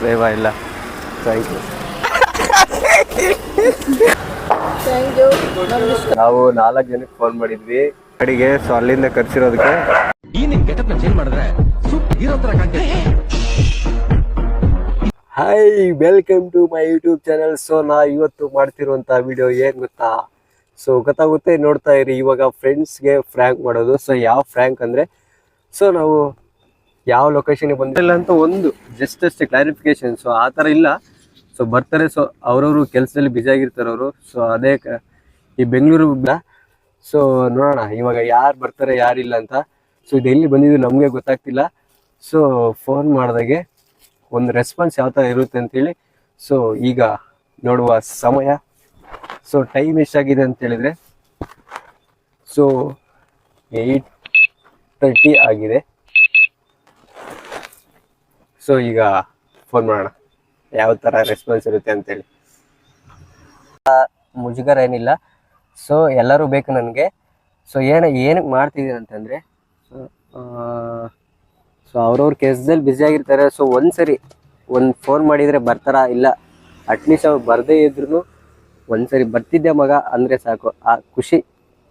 Subscribe ಇಲ್ಲ. Thank you ನಾವು ನಾಲ್ಕು ಜನಕ್ಕೆ ಫೋನ್ ಮಾಡಿದ್ವಿ. ಕಡೆಗೆ ಸೊ ಅಲ್ಲಿಂದ ಕರ್ಸಿರೋದಕ್ಕೆ. ಈ ನಿಮ್ ಗೆಟಪ್ ಚೇಂಜ್ ಮಾಡಿದ್ರೆ ಸೂಪರ್ ಹೀರೋ ತರ hi welcome to my YouTube channel so ನಾ ಇವತ್ತು ಮಾಡ್ತಿರುವಂತ ವಿಡಿಯೋ ಏನ್ ಗೊತ್ತಾ? ಸೊ ಗೊತ್ತಾಗುತ್ತೆ ನೋಡ್ತಾ ಇರಿ. ಇವಾಗ ಫ್ರೆಂಡ್ಸ್ಗೆ ಫ್ರ್ಯಾಂಕ್ ಮಾಡೋದು. ಸೊ ಯಾವ ಫ್ರ್ಯಾಂಕ್ ಅಂದ್ರೆ ಸೊ ನಾವು ಯಾವ ಲೊಕೇಶನ್ಗೆ ಬಂದಿಲ್ಲ ಅಂತ ಒಂದು ಜಸ್ಟ್ ಅಷ್ಟೇ ಕ್ಲಾರಿಫಿಕೇಶನ್ ಸೊ ಆ ಥರ ಇಲ್ಲ. ಸೊ ಬರ್ತಾರೆ. ಸೊ ಅವರವರು ಕೆಲಸದಲ್ಲಿ ಬ್ಯುಸಿ ಆಗಿರ್ತಾರೆ ಅವರು. ಸೊ ಅದೇ ಈ ಬೆಂಗಳೂರು ಸೊ ನೋಡೋಣ. ಇವಾಗ ಯಾರು ಬರ್ತಾರೆ ಯಾರಿಲ್ಲ ಅಂತ. ಸೊ ಇದು ಎಲ್ಲಿ ಬಂದಿದ್ದು ನಮಗೆ ಗೊತ್ತಾಗ್ತಿಲ್ಲ. ಸೊ ಫೋನ್ ಮಾಡಿದಾಗೆ ಒಂದು ರೆಸ್ಪಾನ್ಸ್ ಯಾವ ಥರ ಇರುತ್ತೆ ಅಂತೇಳಿ ಸೊ ಈಗ ನೋಡುವ ಸಮಯ. ಸೊ ಟೈಮ್ ಎಷ್ಟಾಗಿದೆ ಅಂತೇಳಿದರೆ ಸೊ ಏಯ್ಟ್ ತರ್ಟಿ ಆಗಿದೆ. ಸೊ ಈಗ ಫೋನ್ ಮಾಡೋಣ. ಯಾವ ಥರ ರೆಸ್ಪಾನ್ಸ್ ಇರುತ್ತೆ ಅಂತೇಳಿ. ಮುಜುಗರ ಏನಿಲ್ಲ. ಸೊ ಎಲ್ಲರೂ ಬೇಕು ನನಗೆ. ಸೊ ಏನು ಏನಕ್ಕೆ ಮಾಡ್ತಿದ್ದೀನಿ ಅಂತಂದರೆ ಸೊ ಅವ್ರವ್ರ ಕೆಲಸದಲ್ಲಿ ಬ್ಯುಸಿ ಆಗಿರ್ತಾರೆ. ಸೊ ಒಂದ್ಸರಿ, ಒಂದು ಫೋನ್ ಮಾಡಿದರೆ ಬರ್ತಾರಾ? ಇಲ್ಲ ಅಟ್ಲೀಸ್ಟ್ ಅವ್ರು ಬರದೇ ಇದ್ರು ಒಂದ್ಸರಿ ಬರ್ತಿದ್ದೆ ಮಗ? ಅಂದರೆ ಸಾಕು. ಆ ಖುಷಿ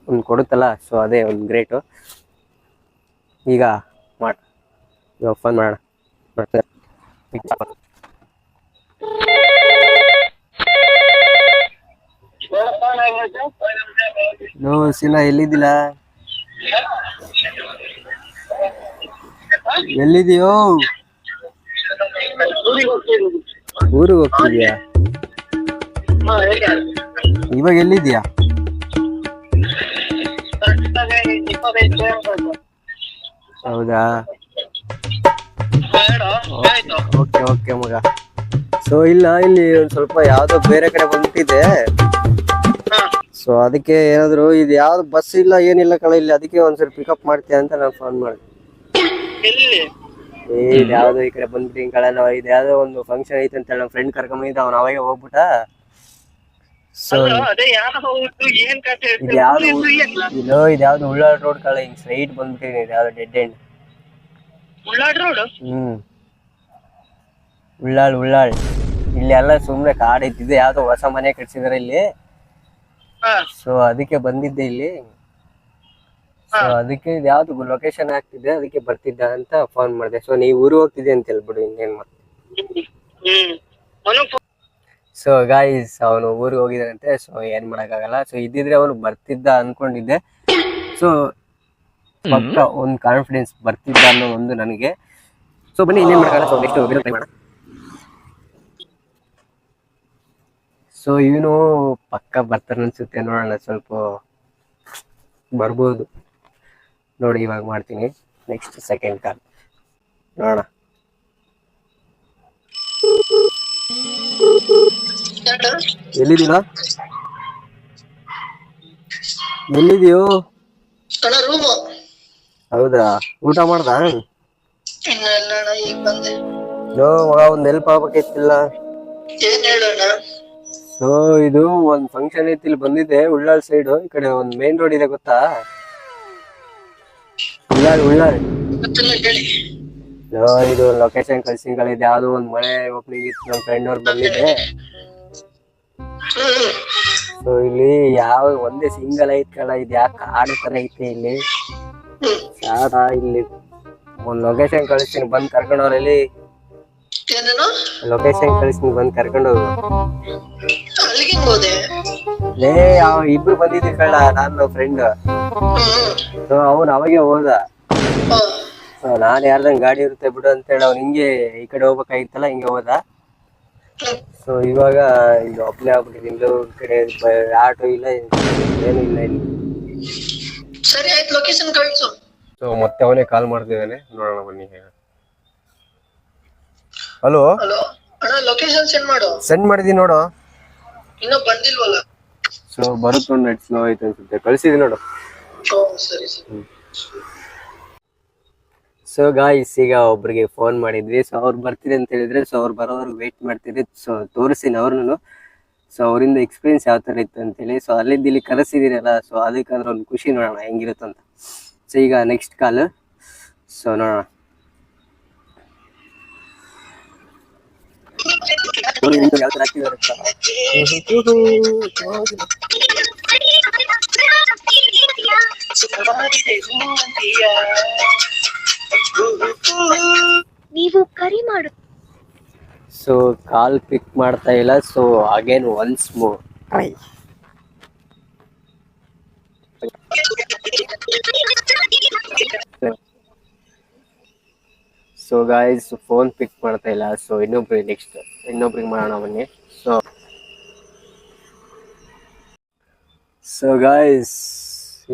ಒಂದು ಕೊಡುತ್ತಲ್ಲ? ಸೊ ಅದೇ ಒಂದು ಗ್ರೇಟು ಈಗ ಮಾಡ, ಇವಾಗ ಫೋನ್ ಮಾಡೋಣ. ನೋ ಸಿನ ಎಲ್ಲಿದ್ದಿಲ್ಲ ಎಲ್ಲಿದೆಯೋ ಊರಿಗೆ ಹೋಗ್ತಿದ್ಯಾ? ಇವಾಗ ಎಲ್ಲಿದ್ಯಾ ಹೌದಾ? ಓಕೆ ಓಕೆ ಮಗ. ಸೊ ಇಲ್ಲ ಇಲ್ಲಿ ಒಂದ್ ಸ್ವಲ್ಪ ಯಾವ್ದೋ ಬೇರೆ ಕಡೆ ಬಂದ್ಬಿಟ್ಟಿದೆ. ಸೊ ಅದಕ್ಕೆ ಏನಾದ್ರು ಇದು ಯಾವ್ದು ಬಸ್ ಇಲ್ಲ ಏನಿಲ್ಲ ಕಳೆ ಇಲ್ಲಿ ಅದಕ್ಕೆ ಒಂದ್ಸರಿ ಪಿಕಪ್ ಮಾಡ್ತೀಯ ಅಂತ ನಾನು ಫೋನ್ ಮಾಡಿದೆ. ಏ ಇದು ಯಾವ್ದೋ ಈ ಕಡೆ ಬಂದ್ಬಿಟ್ಟು ಕಳೆ ನಾವು ಇದು ಯಾವ್ದೋ ಒಂದು ಫಂಕ್ಷನ್ ಐತೆ ಅಂತ ನಮ್ಮ ಫ್ರೆಂಡ್ ಕರ್ಕೊಂಬಂದಿದ್ದ ಅವ್ನ ಅವಾಗೆ ಹೋಗ್ಬಿಟ್ಟ. ಸೊ ಇದು ಯಾವ್ದು ಇದು ಇದು ಯಾವ್ದು ಉಳ್ಳಾಡ್ ರೋಡ್ ಕಳೆ ಹಿಂಗ್ ಸ್ಟ್ರೈಟ್ ಬಂದ್ಬಿಟ್ಟಿದೆ ಯಾವ್ದೋ ಯಾವ್ದು ಡೆಡ್ ಎಂಡ್ ಹ್ಮ್. ಉಳ್ಳಾಳ್ ಉಳ್ಳಾಳ್. ಇಲ್ಲಿ ಎಲ್ಲ ಸುಮ್ನೆ ಕಾಡ್ ಇದ್ದಿದ್ದೆ ಯಾವ್ದೋ ಹೊಸ ಮನೆ ಕಟ್ಸಿದಾರೆ ಇಲ್ಲಿ. ಸೊ ಅದಕ್ಕೆ ಬಂದಿದ್ದೆ ಇಲ್ಲಿ. ಸೊ ಅದಕ್ಕೆ ಯಾವ್ದು ಲೊಕೇಶನ್ ಆಗ್ತಿದೆ ಅದಕ್ಕೆ ಬರ್ತಿದ್ದ ಅಂತ ಫೋನ್ ಮಾಡಿದೆ. ಸೊ ನೀವು ಊರು ಹೋಗ್ತಿದ್ದೆ ಅಂತ ಹೇಳ್ಬಿಡು ಇನ್ನೇನ್ ಮತ್ತೆ ಸೊ ಗಾಯ್ಸ್ ಅವನು ಊರಿಗೆ ಹೋಗಿದ್ದಾನಂತೆ ಸೊ ಏನ್ ಮಾಡಕ್ಕಾಗಲ್ಲ. ಸೊ ಇದ್ದಿದ್ರೆ ಅವನು ಬರ್ತಿದ್ದ ಅನ್ಕೊಂಡಿದ್ದೆ. ಸೊ ಪಕ್ಕ ಒಂದು ಕಾನ್ಫಿಡೆನ್ಸ್ ಬರ್ತಿದ್ದ ಅನ್ನೋ ಒಂದು ನನಗೆ. ಸೊ ಬನ್ನಿ ಇನ್ನೇನ್ ಮಾಡಕ್ಕಾಗಲ್ಲ ಸೊ ನೆಕ್ಸ್ಟ್ ಹೋಗಿರೋ ಟ್ರೈ ಮಾಡೋಣ ಸೊ ಇವನು ಪಕ್ಕ ಬರ್ತಾನೆ ಅನ್ಸುತ್ತೆ ನೋಡೋಣ ಸ್ವಲ್ಪ ಬರ್ಬೋದು. ನೋಡಿ ಇವಾಗ ಮಾಡ್ತೀನಿ. ನೆಕ್ಸ್ಟ್ ಸೆಕೆಂಡ್ ಕಾಲ್ ನೋಡೋಣ. ಎಲ್ಲಿದ್ದೀರಾ? ಎಲ್ಲಿದೆಯೋ ಹೌದಾ? ಊಟ ಮಾಡ್ದ? ಒಂದ್ ಹೆಲ್ಪ್ ಆಗ್ಬೇಕಿತ್ತಿಲ್ಲ. ಸೊ ಇದು ಒಂದ್ ಫಂಕ್ಷನ್ ಐತಿ ಇಲ್ಲಿ ಬಂದಿದೆ ಉಳ್ಳಾಳ್ ಸೈಡ್ ಈ ಕಡೆ ಒಂದ್ ಮೇನ್ ರೋಡ್ ಇದೆ ಗೊತ್ತಾ? ಉಳ್ಳಾಳ್ ಉಳ್ಳಾಳ್. ಇದು ಲೊಕೇಶನ್ ಕಳ್ಸಿಂಗಳಿದೆ ಯಾವ್ದೋ ಒಂದ್ ಮಳೆ ಓಪನಿಂಗ್ ಇತ್ತು ನಮ್ಮ ಫ್ರೆಂಡ್ ಅವ್ರು ಬಂದಿದೆ. ಸೊ ಇಲ್ಲಿ ಯಾವ ಒಂದೇ ಸಿಂಗಲ್ ಐತ್ ಕಡ ಇದು ಯಾಕೆ ಕಾಡು ತರ ಐತೆ ಇಲ್ಲಿ? ಸಾರ ಇಲ್ಲಿ? ಒಂದ್ ಲೊಕೇಶನ್ ಕಳಿಸ್ತೀನಿ ಬಂದ್ ಕರ್ಕೊಂಡವ್ರಲ್ಲಿ ಲೊಕೇಶನ್ ಕಳಿಸ್ತೀನಿ ಬಂದ್ ಕರ್ಕೊಂಡು ಹೋಗು ಅಲ್ಲಿಗೆ ಹೋದೆ? ಲೇ ಅವ ಇಬ್ರು ಬಂದಿದ್ವಿ ಕಳ್ಳ ನಾನು ಫ್ರೆಂಡ್ ಸೊ ಅವ್ನು ಅವಾಗೆ ಹೋದ. ನಾನು ಸೊ ನಾನ್ ಯಾರ್ದಂಗ್ ಗಾಡಿ ಇರುತ್ತೆ ಬಿಡು ಅಂತ ಅಂತೇಳಿ ಅವ್ನು ಹಿಂಗೆ ಈ ಕಡೆ ಹೋಗ್ಬೇಕಾಗಿತ್ತಲ್ಲ ಹಿಂಗೆ ಹೋದ. ಸೊ ಇವಾಗ ಇದು ಒಬ್ಬನೇ ಆಗ್ಬಿಟ್ಟಿದ್ದೀನಿ ಇಲ್ಲೂ ಕಡೆ ಆಟೋ ಇಲ್ಲ ಏನು ಇಲ್ಲ ಇಲ್ಲಿ. ಸರಿ ಆಯ್ತು ಲೊಕೇಶನ್ ಕಳಿಸು. ಸೊ ಮತ್ತೆ ಅವನೇ ಕಾಲ್ ಮಾಡ್ತಿದ್ದಾನೆ. ನೋಡೋಣ ಬನ್ನಿ. ಹಲೋ ಹಲೋ ಅಣ್ಣ ಲೊಕೇಶನ್ ಸೆಂಡ್ ಮಾಡು. ಸೆಂಡ್ ಮಾಡಿದೀನಿ ನೋಡು. ಇನ್ನೂ ಬಂದಿಲ್ವಲ್ಲ? ಸೊ ಬರುತ್ತೆ ನೋಡಿ ನೆಟ್ ಸ್ಲೋ ಐತೆ ಅನ್ಸುತ್ತೆ. ಕಳಿಸಿದೀನಿ ನೋಡು. ಓ ಸರಿ ಸರಿ. ಸೊ ಗಾಯ್ಸ್ ಈಗ ಒಬ್ರಿಗೆ ಫೋನ್ ಮಾಡಿದ್ವಿ. ಸೊ ಅವ್ರು ಬರ್ತೀರಿ ಅಂತ ಹೇಳಿದ್ರೆ ಸೊ ಅವ್ರು ಬರೋವ್ರಿಗೆ ವೇಟ್ ಮಾಡ್ತೀರಿ ಸೊ ತೋರಿಸ್ತೀನಿ ಅವ್ರನ್ನು. ಸೊ ಅವರಿಂದ ಎಕ್ಸ್ಪೀರಿಯನ್ಸ್ ಯಾವ ಥರ ಇತ್ತು ಅಂತೇಳಿ. ಸೊ ಅಲ್ಲಿಂದ ಇಲ್ಲಿ ಕರೆಸಿದಿರಲ್ಲ. ಸೊ ಅದಕ್ಕಾದ್ರೆ ಒಂದು ಖುಷಿ ನೋಡೋಣ ಹೆಂಗಿರುತ್ತಂತ. ಸೊ ಈಗ ನೆಕ್ಸ್ಟ್ ಕಾಲ್ ಸೊ ನೋಡೋಣ. ನೋಡಿ ಯಾವ. ನೀವು ಕರಿ ಮಾಡು ಸೊ ಕಾಲ್ ಪಿಕ್ ಮಾಡ್ತಾ ಇಲ್ಲ so again once more try so guys phone pick ಮಾಡ್ತಾ ಇಲ್ಲ. ಸೊ ಇನ್ನೊಬ್ರಿಗೆ ನೆಕ್ಸ್ಟ್ ಇನ್ನೊಬ್ರಿಗೆ ಮಾಡೋಣ ಬನ್ನಿ. ಸೊ ಸೊ ಗಾಯ್ಸ್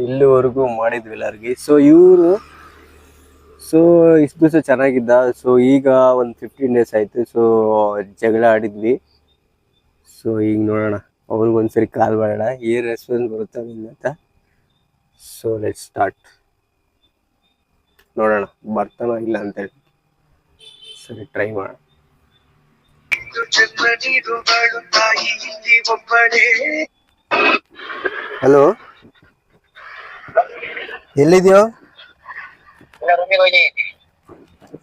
ಇಲ್ಲಿವರೆಗೂ ಮಾಡಿದ್ವಿ ಎಲ್ಲರಿಗೆ. ಸೊ ಇವರು ಸೊ ಇಷ್ಟು ದಿವಸ ಚೆನ್ನಾಗಿದ್ದ. ಸೊ ಈಗ ಒಂದು ಫಿಫ್ಟೀನ್ ಡೇಸ್ ಆಯಿತು. ಸೊ ಜಗಳ ಆಡಿದ್ವಿ. ಸೊ ಈಗ ನೋಡೋಣ. ಅವ್ರಿಗೊಂದ್ಸರಿ ಕಾಲ್ ಮಾಡೋಣ. ಏನ್ ರೆಸ್ಪಾನ್ಸ್ ಬರುತ್ತೆ ಅಂತ. ಸೊ ಲೆಟ್ ಸ್ಟಾರ್ಟ್ ನೋಡೋಣ. ಬರ್ತಾನೋ ಇಲ್ಲ ಅಂತೇಳಿ ಸರಿ ಟ್ರೈ ಮಾಡಿ. ಹಲೋ ಎಲ್ಲಿದ್ಯೋ?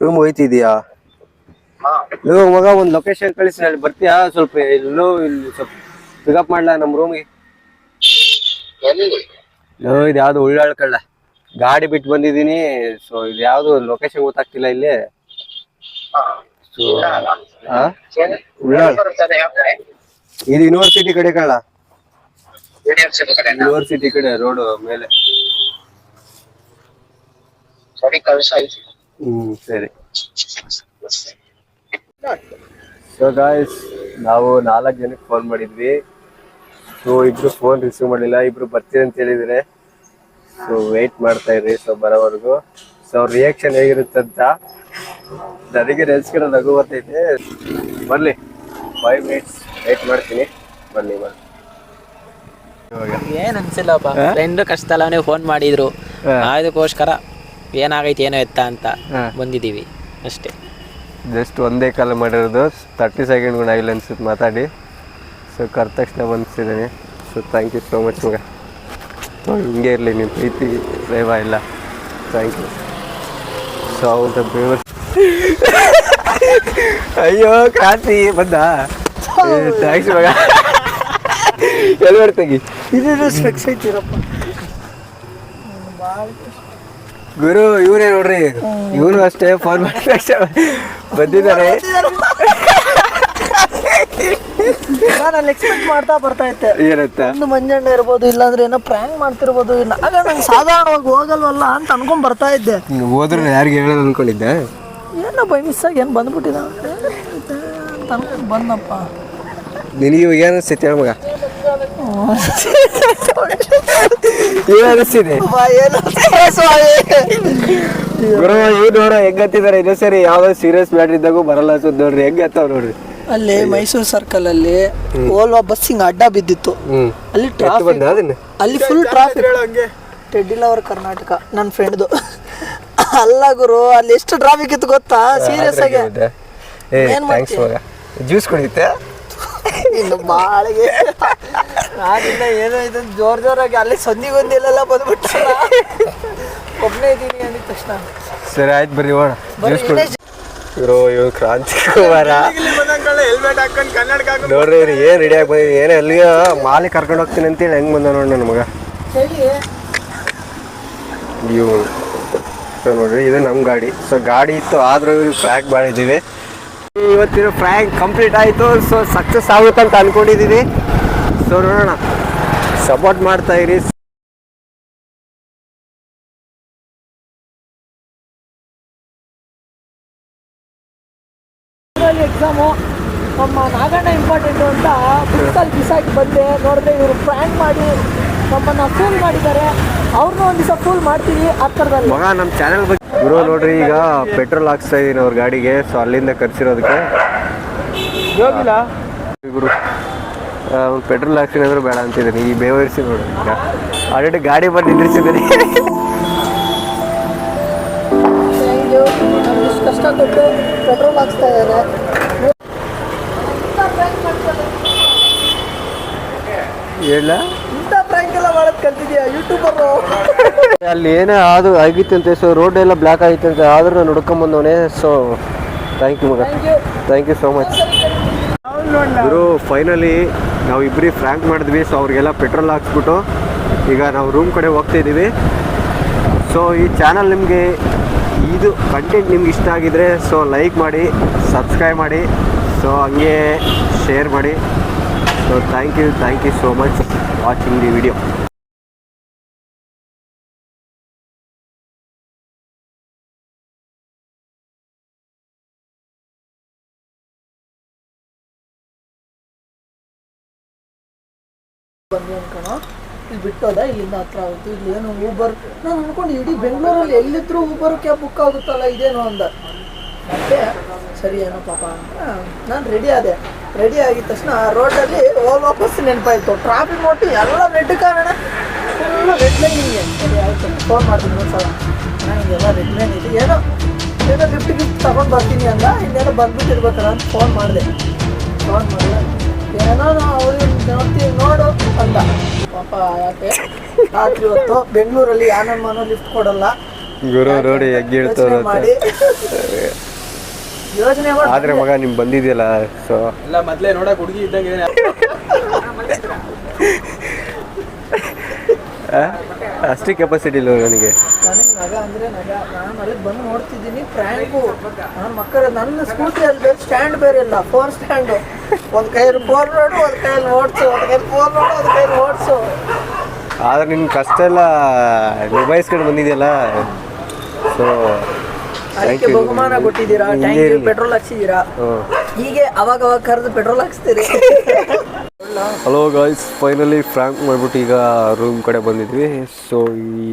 ರೂಮ್ ಹೋಯ್ತಿದ್ಯಾ? ಲೋ, ಮಗ, ಒಂದ್ ಲೊಕೇಶನ್ ಕಳಿಸಿ ಅಲ್ಲಿ ಬರ್ತೀಯಾ? ಸ್ವಲ್ಪ ಎಲ್ಲೋ ಇಲ್ಲಿ ಸ್ವಲ್ಪ ಪಿಕಪ್ ಮಾಡ್ಲಾ ನಮ್ ರೂಮಿಗೆ ನೋ ಇದು ಯಾವ್ದು ಉಳ್ಳಾಳ್ಕಳ್ಳ ಗಾಡಿ ಬಿಟ್ಟು ಬಂದಿದ್ದೀನಿ ಸೊ ಇದು ಯಾವ್ದು ಲೊಕೇಶನ್ ಗೊತ್ತಾಗ್ತಿಲ್ಲ ಇಲ್ಲಿ. ಸೊ ಇದು ಯೂನಿವರ್ಸಿಟಿ ಕಡೆ ಕಳ್ಳ ಯೂನಿವರ್ಸಿಟಿ ಕಡೆ ರೋಡ್ ಮೇಲೆ. ಹ್ಮ್ ಸರಿ. ಸೊ ಗಾಯ್ಸ್ ನಾವು ನಾಲ್ಕು ಜನಕ್ಕೆ ಫೋನ್ ಮಾಡಿದ್ವಿ. ಸೊ ಇಬ್ರು ಫೋನ್ ರಿಸೀವ್ ಮಾಡಲಿಲ್ಲ. ಇಬ್ರು ಬರ್ತೀರಿ ಅಂತ ಹೇಳಿದ್ರೆ. ಸೊ ವೇಟ್ ಮಾಡ್ತಾ ಇರಿ ಸೊ ಬರೋವರೆಗೂ. ಸೊ ಅವ್ರ ರಿಯಾಕ್ಷನ್ ಹೇಗಿರುತ್ತಂತ ನನಗೆ ನೆನ್ಸ್ಕಿರೋ ನಗು ಬರ್ತೈತೆ. ಬರ್ಲಿ. ಫೈವ್ ಮಿನಿಟ್ಸ್ ವೇಟ್ ಮಾಡ್ತೀನಿ. ಬನ್ನಿ ಬನ್ನಿ ಏನ್ ಅನ್ಸಿಲ್ಲಪ್ಪ. ಫ್ರೆಂಡ್ ಕಷ್ಟದಲ್ಲವನೇ ಫೋನ್ ಮಾಡಿದ್ರು. ಅದಕ್ಕೋಸ್ಕರ ಏನಾಗೈತೆ ಏನೋ ಎತ್ತ ಅಂತ. ಬಂದಿದ್ದೀವಿ. ಅಷ್ಟೇ. ಜಸ್ಟ್ ಒಂದೇ ಕಾಲ ಮಾಡಿರೋದು. ತರ್ಟಿ ಸೆಕೆಂಡ್ ಕೂಡ ಆಗಿಲ್ಲ ಅನ್ಸುತ್ತೆ ಮಾತಾಡಿ. ಸೊ ಕರೆದ ತಕ್ಷಣ ಬಂದಿದ್ದೀನಿ so thank you so much ಮಗ. ಹಿಂಗೆ ಇರಲಿ ನಿಮ್ಮ ಪ್ರೀತಿ ಪ್ರೇಮ ಇಲ್ಲ ಥ್ಯಾಂಕ್ ಯು ಸೊ ಅವ್ರ ಬೇವ ಅಯ್ಯೋ ಕ್ರಾಂತಿ ಬಂದ? ಥ್ಯಾಂಕ್ಸ್ ಮಗ. ಎಲ್ಲಿ ಬರ್ತೀಗಿ ಗುರು ಇವರೇ ನೋಡ್ರಿ. ಇವನು ಅಷ್ಟೇ ಫೋನ್ ಮಾಡಿ ಬಂದಿದ್ದಾರೆ. ನಾನು ಎಕ್ಸ್ಪೆಕ್ಟ್ ಮಾಡ್ತಾ ಬರ್ತಾ ಇದ್ದೆ. ಏನಂತ? ಒಂದು ಮಂಜಣ್ಣ ಇರ್ಬೋದು ಇಲ್ಲಾಂದ್ರೆ ಏನೋ ಪ್ರ್ಯಾಂಕ್ ಮಾಡ್ತಿರ್ಬೋದು. ಆಗ ನಂಗೆ ಸಾಧಾರಣವಾಗಿ ಹೋಗಲ್ವಲ್ಲ ಅಂತ ಅನ್ಕೊಂಡ್ ಬರ್ತಾ ಇದ್ದೆ. ಹೋದ್ರೆ ಯಾರಿಗೆ ಹೇಳೋಣ ಅನ್ಕೊಂಡಿದ್ದೆ. ಏನೋ ಬೈ ಮಿಸ್ ಆಗಿ ಏನು ಬಂದ್ಬಿಟ್ಟಿದ? ಅಂತ ಅನ್ಕೊಂಡು ಬಂದಪ್ಪ. ನಿನಗೆ ಇವಾಗ ಏನು ಅನಿಸ್ತೈತಿ ಹೇಳ ಮಗ? ಏನು ಅನಿಸ್ತಿದೆ ಗುರು ಇವ್ ನೋಡ ಹೆಂಗತ್ತಿದಾರೆ. ಇನ್ನೂ ಸರಿ ಯಾವ್ದೋ ಸೀರಿಯಸ್ ಮ್ಯಾಟ್ರ್ ಇದ್ದಾಗೂ ಬರಲ್ಲ ಅನ್ಸುತ್ತೆ ನೋಡ್ರಿ. ಹೆಂಗ್ ನೋಡ್ರಿ. ಅಲ್ಲಿ ಮೈಸೂರು ಸರ್ಕಲ್ ಅಲ್ಲಿ ಓಲ್ವಾ ಬಸ್ ಹಿಂಗ ಅಡ್ಡ ಬಿದ್ದಿತ್ತು. ಅಲ್ಲಿ ಟ್ರಾಫಿಕ್ ಬಂದ ಅದನ್ನ? ಅಲ್ಲಿ ಫುಲ್ ಟ್ರಾಫಿಕ್ ಟೆಡ್ಡಿಲ್ ಅವರ್ ಕರ್ನಾಟಕ ನನ್ನ ಫ್ರೆಂಡ್ದು ಅಲ್ಲ ಗುರು ಅಲ್ಲಿ ಎಷ್ಟು ಟ್ರಾಫಿಕ್ ಇತ್ತು ಗೊತ್ತಾ? ಸೀರಿಯಸ್ ಆಗಿ. ಏ ಏನ್ ಥ್ಯಾಂಕ್ಸ್ ಮಗ. ಜ್ಯೂಸ್ ಕುಡಿಯುತ್ತೆ? ಇನ್ನು ಬಾಳಿಗೆ. ನಾನಿಂದ ಏನೋ ಇದು ಜೋರ್ ಜೋರಾಗಿ ಅಲ್ಲಿ ಸಂಧಿಗೊಂದಿಲ್ಲೆಲ್ಲ ಬಂದ್ಬಿಟ್ಟ ಒಬ್ಬನೇ ಇದ್ದೀನಿ ಅಂದಿದ ತಕ್ಷಣ. ಸರಿ ಆಯ್ತು ಬರ್ರಿ ಹೋಣ ಜ್ಯೂಸ್ ಕುಡಿ. ಇಲ್ಲೇ ಇವ್ರು ಇವ್ ಕ್ರಾಂತಿ ಕುಮಾರ. ನೋಡ್ರಿ ಇವ್ರು ಏನ್ ರೆಡಿ ಆಗಿ ಬಂದಿರಿ ಏನೋ ಅಲ್ಲಿಗೆ ಮಾಲಿ ಕರ್ಕೊಂಡು ಹೋಗ್ತೀನಿ ಅಂತೇಳಿ ಹೆಂಗ್ ಬಂದ ನೋಡಿ ನನ್ನ ಮಗ. ಹೇಳಿ. ಇವು ಸೊ ನೋಡ್ರಿ, ಇದು ನಮ್ಮ ಗಾಡಿ. ಸೊ ಗಾಡಿ ಇತ್ತು, ಆದ್ರೂ ಫ್ರ್ಯಾಕ್ ಮಾಡಿದ್ದೀವಿ ಇವತ್ತಿನ ಫ್ರ್ಯಾಂಕ್ ಕಂಪ್ಲೀಟ್ ಆಯಿತು ಸೊ ಸಕ್ಸಸ್ ಆಗುತ್ತೆ ಅಂತ ಅಂದ್ಕೊಂಡಿದ್ದೀವಿ ಸೊ ನೋಡೋಣ. ಸಪೋರ್ಟ್ ಮಾಡ್ತಾ ಇರಿ. ಎಕ್ಸಾಮು ನಮ್ಮ ನಾಗಣ್ಣ ಇಂಪಾರ್ಟೆಂಟು ಅಂತ ಬಿಸಾಕಿ ಬಂದೆ. ನೋಡಿದ್ರೆ ಇವರು ಪ್ರ್ಯಾಂಕ್ ಮಾಡಿ ನಮ್ಮನ್ನ ಫೂಲ್ ಮಾಡಿದ್ದಾರೆ. ಅವ್ರನ್ನೂ ಒಂದು ದಿವಸ ಫೂಲ್ ಮಾಡ್ತೀವಿ ಆ ಥರದಲ್ಲಿ. ಮಗ ನಮ್ಮ ಚಾನೆಲ್ ಬಗ್ಗೆ ಗುರು ನೋಡ್ರಿ ಈಗ ಪೆಟ್ರೋಲ್ ಹಾಕ್ಸ್ತಾ ಇದೀನಿ ಅವ್ರ ಗಾಡಿಗೆ ಸೊ ಅಲ್ಲಿಂದ ಕರ್ಸಿರೋದಕ್ಕೆ. ಯೋಗಿಲ್ಲ ಗುರು ಅವ್ರು ಪೆಟ್ರೋಲ್ ಹಾಕ್ತೀನಿ ಅಂದ್ರೆ ಬೇಡ ಅಂತಿದ್ದೀನಿ. ಈ ಬೇವರಿಸಿ ನೋಡಿ ಈಗ. ಆಲ್ರೆಡಿ ಗಾಡಿ ಬಂದು ನಿಂದ್ರಿಸಿದ್ದೀನಿ. ಪೆಟ್ರೋಲ್ ಹಾಕ್ಸ್ತಾ ಇದ್ದಾರೆ ಹೇಳ ಮಾಡೋದು ಕಲ್ತಿದ್ಯಾ ಯೂಟ್ಯೂಬರು ಅಲ್ಲಿ ಏನೇ ಆಗಿತ್ತು ಆಗಿತ್ತಂತೆ ಸೊ ರೋಡ್ ಎಲ್ಲ ಬ್ಲಾಕ್ ಆಗಿತ್ತಂತೆ ಆದ್ರೂ ನಾನು ಹುಡ್ಕೊಂಬಂದವನೇ ಸೊ ಥ್ಯಾಂಕ್ ಯು ಮಗ. Thank you thank you so much Guru finally ನಾವು ಇಬ್ಬರಿ ಫ್ರ್ಯಾಂಕ್ ಮಾಡಿದ್ವಿ ಸೊ ಅವ್ರಿಗೆಲ್ಲ ಪೆಟ್ರೋಲ್ ಹಾಕ್ಸ್ಬಿಟ್ಟು ಈಗ ನಾವು ರೂಮ್ ಕಡೆ ಹೋಗ್ತಾ ಇದ್ದೀವಿ. ಸೊ ಈ ಚಾನಲ್ ನಿಮಗೆ ಇದು ಕಂಟೆಂಟ್ ನಿಮ್ಗೆ ಇಷ್ಟ ಆಗಿದ್ರೆ ಸೊ ಲೈಕ್ ಮಾಡಿ ಸಬ್ಸ್ಕ್ರೈಬ್ ಮಾಡಿ ಸೊ ಹಂಗೆ ಶೇರ್ ಮಾಡಿ. So thank you thank you so much watching the video ಬಂದ್ವಿ ಅನ್ಕೋಣ ಇಲ್ಲಿ ಬಿಟ್ಟೋದ, ಇಲ್ಲಿಂದ ಹತ್ರ ಆಗುತ್ತೆ. ಇಲ್ಲಿ ಏನು ಊಬರ್ ನಾನು ಅನ್ಕೊಂಡು ಇಡೀ ಬೆಂಗಳೂರಲ್ಲಿ ಎಲ್ಲಿದ್ರು ಊಬರ್ ಕ್ಯಾಬ್ ಬುಕ್ ಆಗುತ್ತಲ್ಲ, ಇದೇನು ಅಂದ. ಮತ್ತೆ, ಸರಿ, ಏನೋ ಪಾಪ ಅಂತ. ನಾನು ರೆಡಿ ಆದೆ. ರೆಡಿ ಆಗಿದ ತಕ್ಷಣ ರೋಡಲ್ಲಿ ಹೋಗಿ ವಾಪಸ್ ನೆನಪಾಯ್ತು. ಟ್ರಾಫಿಕ್ ನೋಟಿ ಎಲ್ಲ ರೆಡ್ ಕಾರಣ ಎಲ್ಲ ರೆಡ್ ಲೈನ್ ಆಯ್ತು. ಫೋನ್ ಮಾಡ್ತೀನಿ ಒಂದ್ಸಲ ನನಗೆಲ್ಲ ರೆಡ್ ಲೈನ್ ಇದೆ. ಏನೋ ಏನೋ ಲಿಫ್ಟ್ ಗಿಫ್ಟ್ ತಗೊಂಡು ಬರ್ತೀನಿ ಅಂದ. ಇನ್ನೇನೋ ಬಂದ್ಬಿಟ್ಟಿರ್ಬೇಕಲ್ಲ ಅಂತ ಫೋನ್ ಮಾಡಿದೆ. ಫೋನ್ ಮಾಡಿದೆ. ಏನೋ ಅವ್ರಿಗೆ ನೋಡ್ತೀವಿ ನೋಡು. ಅಂದ ಪಾಪ ಯಾಕೆ? ರಾತ್ರಿ ಹೊತ್ತು ಬೆಂಗಳೂರಲ್ಲಿ ಯಾನಮ್ಮನೋ ಲಿಫ್ಟ್ ಕೊಡಲ್ಲ. ಗುರು ನೋಡಿ ಹೆಗ್ಗೆ ಮಾಡಿ. ಯೋಚನೆ ಮಾಡಿ ಆದರೆ ಮಗ ನಿಮ್ ಬಂದಿದ್ಯಲ್ಲ ಸೊ ಇಲ್ಲ ಮೊದ್ಲೇ ನೋಡಕ್ ಹುಡುಗಿ ಇದ್ದಂಗೆ ಅಷ್ಟೇ ಕೆಪಾಸಿಟಿ ಇಲ್ಲ ನನಗೆ. ನನಗೆ ನಗ ಅಂದ್ರೆ ನಗ. ನಾನು ಅಲ್ಲಿ ಬಂದು ನೋಡ್ತಿದ್ದೀನಿ ಫ್ರ್ಯಾಂಕು ನನ್ನ ಮಕ್ಕಳ ನನ್ನ ಸ್ಕೂಟಿ ಅಲ್ಲಿ ಸ್ಟ್ಯಾಂಡ್ ಬೇರೆ ಇಲ್ಲ ಫೋರ್ ಸ್ಟ್ಯಾಂಡು ಒಂದು ಕೈಯಲ್ಲಿ ಫೋನ್ ನೋಡು ಒಂದು ಕೈಯಲ್ಲಿ ಓಡಿಸು ಒಂದು ಕೈಯಲ್ಲಿ ಫೋನ್ ನೋಡು ಒಂದು ಕೈಯಲ್ಲಿ ಓಡಿಸು. ಆದ್ರೆ ನಿನ್ ಕಷ್ಟ ಎಲ್ಲ ನಿಭಾಯಿಸ್ಕೊಂಡು ಬಂದಿದೆಯಲ್ಲ? ಸೊ ಅದಕ್ಕೆ ಬಹುಮಾನ ಕೊಟ್ಟಿದ್ದೀರಾ? ಪೆಟ್ರೋಲ್ ಹಾಕ್ಸಿದ್ದೀರಾ? ಹೀಗೆ ಅವಾಗ ಅವಾಗ ಕರೆದು ಪೆಟ್ರೋಲ್ ಹಾಕ್ಸ್ತೀರಿ. ಹಲೋ ಗಾಯ್ಸ್ ಫೈನಲಿ ಫ್ರ್ಯಾಂಕ್ ಮಾಡಿಬಿಟ್ಟು ಈಗ ರೂಮ್ ಕಡೆ ಬಂದಿದ್ವಿ. ಸೊ ಈ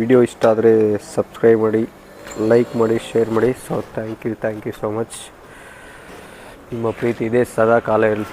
ವಿಡಿಯೋ ಇಷ್ಟ ಆದರೆ ಸಬ್ಸ್ಕ್ರೈಬ್ ಮಾಡಿ ಲೈಕ್ ಮಾಡಿ ಶೇರ್ ಮಾಡಿ. So thank you thank you so much ನಿಮ್ಮ ಪ್ರೀತಿ ಇದೆ ಸದಾ ಕಾಲ ಇರಲಿ.